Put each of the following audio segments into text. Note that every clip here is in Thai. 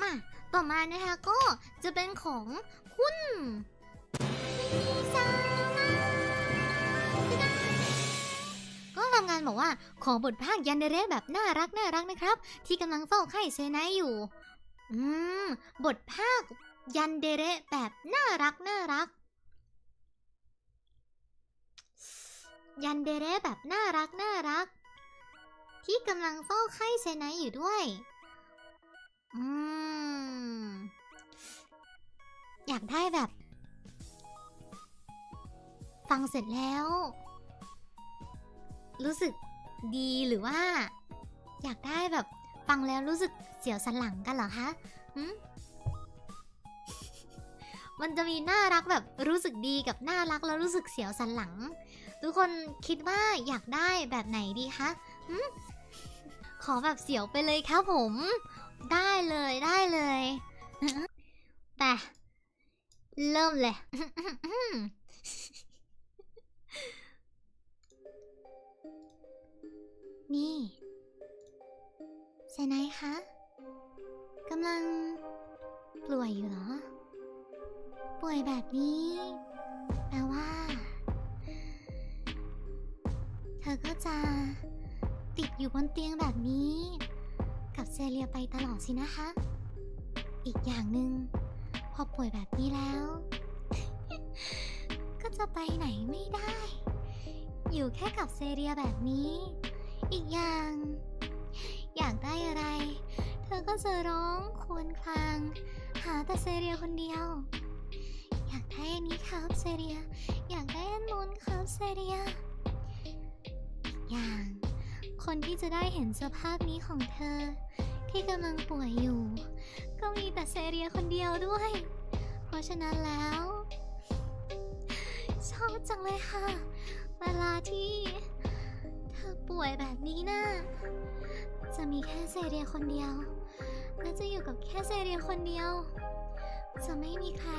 มาต่อมานะคะก็จะเป็นของคุณก็ทำงานบอกว่าขอบทภาคยันเดเรแบบน่ารักน่ารักนะครับ ที่กำลังเฝ้าไข่เซไนอยู่ อืม บทภาคยันเดเรแบบน่ารักน่ารัก ยันเดเรแบบน่ารักน่ารัก ที่กำลังเฝ้าไข้เซไนอยู่ด้วย อืม อยากได้แบบ ฟังเสร็จแล้ว รู้สึกดีหรือว่า อยากได้แบบ ฟังแล้วรู้สึกเสียวสันหลังกันเหรอคะหืมมันจะมีน่ารักแบบรู้สึกดีกับน่ารักแล้วรู้สึกเสียวสันหลัง ทุกคนคิดว่าอยากได้แบบไหนดีคะขอแบบเสียวไปเลยครับผม ได้เลยได้เลยแต่เริ่มเลย นี่เซไนคะกำลังป่วยอยู่เหรอ ป่วยแบบนี้ อก็จะติดอยู่บนเตียงแบบนี้ กับเซเลียไปตลอดสินะคะ อีกอย่างหนึ่งพอป่วยแบบนี้แล้ว ก็จะไปไหนไม่ได้ อยู่แค่กับเซเรียแบบนี้ อีกอย่าง อยากได้อะไร เธอก็จะร้องครวรคราง หาแต่เซเรียคนเดียว อยากได้อันนี้ครับเซเรีย อยากได้อันนู้นครับเซเรีย อย่าง คนที่จะได้เห็นสภาพนี้ของเธอ ที่กำลังป่วยอยู่ ก็มีแต่เซเรียคนเดียวด้วย เพราะฉะนั้นแล้ว ชอบจังเลยค่ะ เวลาที่ เธอป่วยแบบนี้นะ่ะจะมีแค่เซเรียคนเดียว และจะอยู่กับแค่เซเรียคนเดียว จะไม่มีใคร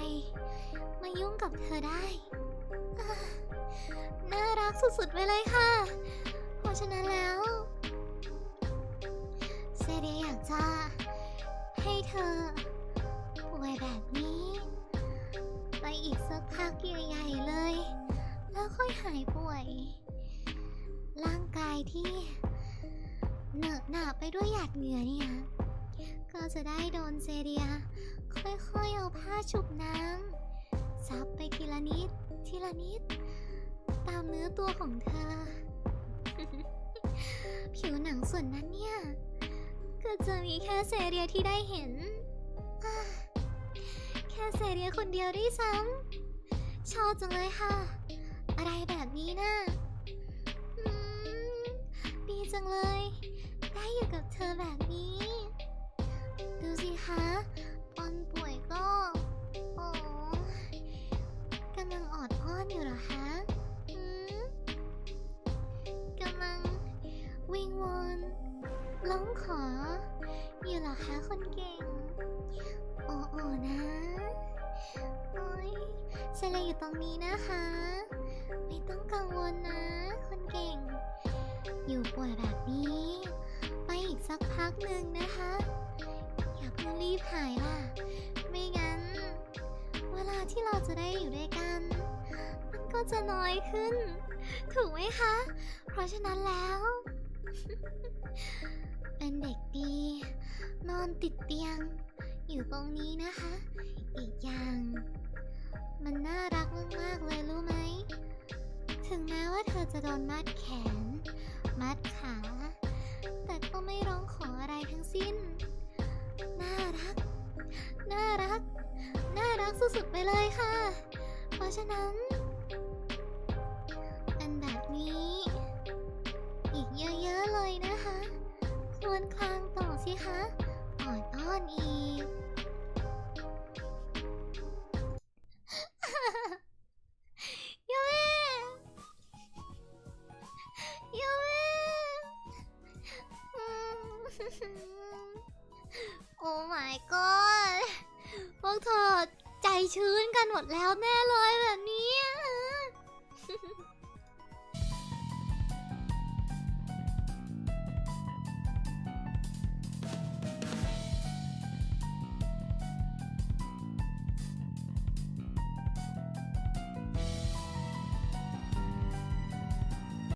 มายุ่งกับเธอได้ น่ารักสุดๆไปเลยค่ะ เพราะฉะนั้นแล้วเซเรียอยากจะให้เธอป่วยแบบนี้ ไปอีกสักพักใหญ่ๆเลย แล้วค่อยหายป่วย ร่างกายที่เหนอะหนาไปด้วยหยาดเหงื่อเนี่ย ก็จะได้โดนเซเรีย ค่อยๆเอาผ้าชุบน้ำซับไปทีละนิด ทีละนิด ตามเนื้อตัวของเธอ ผิวหนังส่วนนั้นเนี่ย ก็จะมีแค่เซเรียที่ได้เห็น แค่เซเรียคนเดียวด้วยซ้ำชอบจังเลยค่ะ อะไรแบบนี้นะ่ะดีจังเลย ร้องขอ อยู่เหรอคะคนเก่ง โอ้โอนะโอ้ยเซเลอยู่ตรงนี้นะคะ ไม่ต้องกังวลนะ คนเก่ง อยู่ป่วยแบบนี้ ไปอีกสักพักหนึ่งนะคะ อย่าเพิ่งรีบหายล่ะ ไม่งั้น เวลาที่เราจะได้อยู่ด้วยกัน มันก็จะน้อยขึ้น ถูกไหมคะ เพราะฉะนั้นแล้ว เป็นเด็กดี นอนติดเตียง อยู่ตรงนี้นะคะ อีกอย่าง มันน่ารักมากๆเลยรู้ไหม ถึงแม้ว่าเธอจะโดนมัดแขน มัดขา แต่ก็ไม่ร้องขออะไรทั้งสิ้น น่ารัก น่ารัก น่ารักสุดๆไปเลยค่ะ เพราะฉะนั้น เป็นแบบนี้ อีกเยอะๆเลยนะคะ ควรคลางต่อสิคะอ่อนอ้อนอีกโยเม่โยเม่โอ้ my god พวกเธอใจชื้นกันหมดแล้วแน่เลยแบบนี้